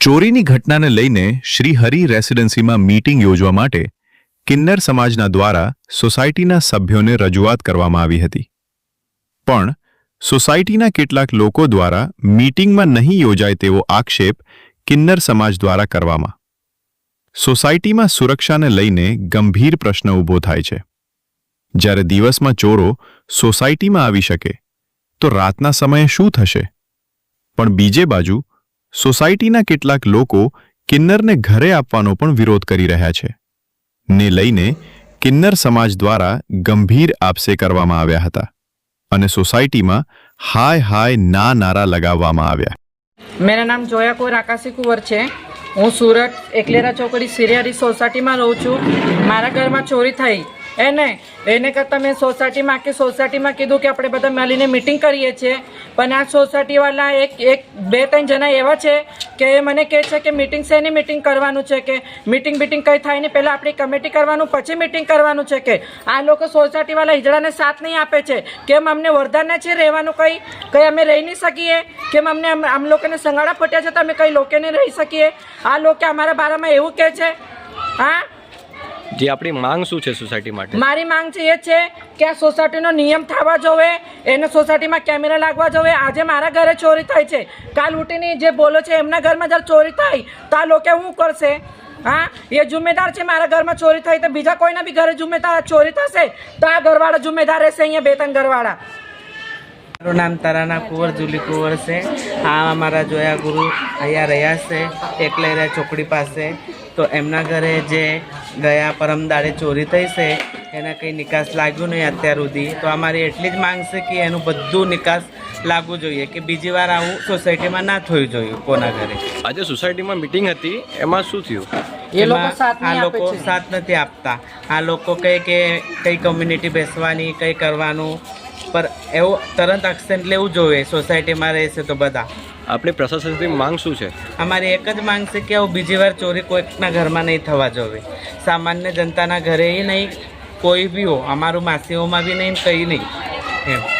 ચોરીની ઘટનાને લઈને શ્રીહરિ રેસિડેન્સીમાં મીટિંગ યોજવા માટે કિન્નર સમાજના દ્વારા સોસાયટીના સભ્યોને રજૂઆત કરવામાં આવી હતી. પણ સોસાયટીના કેટલાક લોકો દ્વારા મીટિંગમાં નહીં યોજાય તેવો આક્ષેપ કિન્નર સમાજ દ્વારા કરવામાં. સોસાયટીમાં સુરક્ષાને લઈને ગંભીર પ્રશ્ન ઊભો થાય છે. જ્યારે દિવસમાં ચોરો સોસાયટીમાં આવી શકે, તો રાતના સમયે શું થશે? પણ બીજે બાજુ સોસાયટીના કેટલાક લોકો કિન્નરને ઘરે આપવાનો પણ વિરોધ કરી રહ્યા છે. ને લઈને કિન્નર સમાજ દ્વારા ગંભીર આપસે કરવામાં આવ્યા હતા અને સોસાયટીમાં હાય હાય ના નારા લગાવવામાં આવ્યા. મેરા નામ જોયાકોર આકાશી કુંવર છે. હું સુરત એકલેરા ચોકડી સિરિયારી સોસાયટીમાં રહું છું. મારા ઘરમાં ચોરી થઈ. એને એને કરતાં મેં સોસાયટીમાં, આખી સોસાયટીમાં કીધું કે આપણે બધા મળીને મિટિંગ કરીએ છીએ. પણ આ સોસાયટીવાળા એક એક, બે, ત્રણ જણા એવા છે કે એ મને કહે છે કે મિટિંગ શેની મિટિંગ કરવાનું છે કે મિટિંગ બિટિંગ કંઈ થાય નહીં, પહેલાં આપણી કમિટી કરવાનું, પછી મિટિંગ કરવાનું છે કે. આ લોકો સોસાયટીવાળા હિજડાને સાથ નહીં આપે છે. કેમ અમને વરદાન છે રહેવાનું કંઈ? કંઈ અમે રહી નહીં શકીએ? કેમ અમને આમ લોકોને સંગાડા ફટ્યા છે તો અમે કંઈ લોકોને રહી શકીએ? આ લોકો અમારા બારામાં એવું કહે છે, હા? જે આપણી માંગ શું છે સોસાયટી માટે? મારી માંગ છે એ છે કે આ સોસાયટીનો નિયમ થવા જોવે એને સોસાયટીમાં કેમેરા લાગવા જોવે. આજે મારા ઘરે ચોરી થાય છે. કાલ ઉઠીને જે બોલો છે એમના ઘરમાં જ્યારે ચોરી થાય તો આ લોકો શું કરશે? હા? એ જુમેદાર છે મારા ઘરમાં ચોરી થઈ તો બીજા કોઈના બી ઘરે જુમેદાર ચોરી થશે? તો આ ઘરવાળા જુમેદાર રહેશે અહીંયા બે ત્રણ ઘરવાળા. મારું નામ તારાના કુંવર જુલી કુંવર છે. આ અમારા જોયા ગુરુ અહીંયા રહ્યા છે એકલેરા ચોકડી પાસે. તો એમના ઘરે જે ગયા પરમદાડે ચોરી થઈ છે. એના કંઈ નિકાસ લાગ્યું નહીં અત્યાર સુધી. તો અમારી એટલી જ માંગ છે કે એનું બધું નિકાસ લાગવું જોઈએ કે બીજી વાર આવું સોસાયટીમાં ના થયું જોઈએ કોના ઘરે. આજે સોસાયટીમાં મિટિંગ હતી એમાં શું થયું? એમાં આ લોકો સાથ નથી આપતા. આ લોકો કહે કે કઈ કમ્યુનિટી બેસવાની કંઈ કરવાનું. પર એવું તરત એક્સેન્ટ લેવું જોઈએ. સોસાયટીમાં રહેશે તો બધા. આપણી પ્રશાસનની માંગ શું છે? અમારી એક જ માંગ છે કે આવું બીજી વાર ચોરી કોઈકના ઘરમાં નહીં થવા જોઈએ સામાન્ય જનતાના ઘરે નહીં, કોઈ બી હો, અમારું માસીઓમાં બી નહીં કંઈ નહીં. એમ.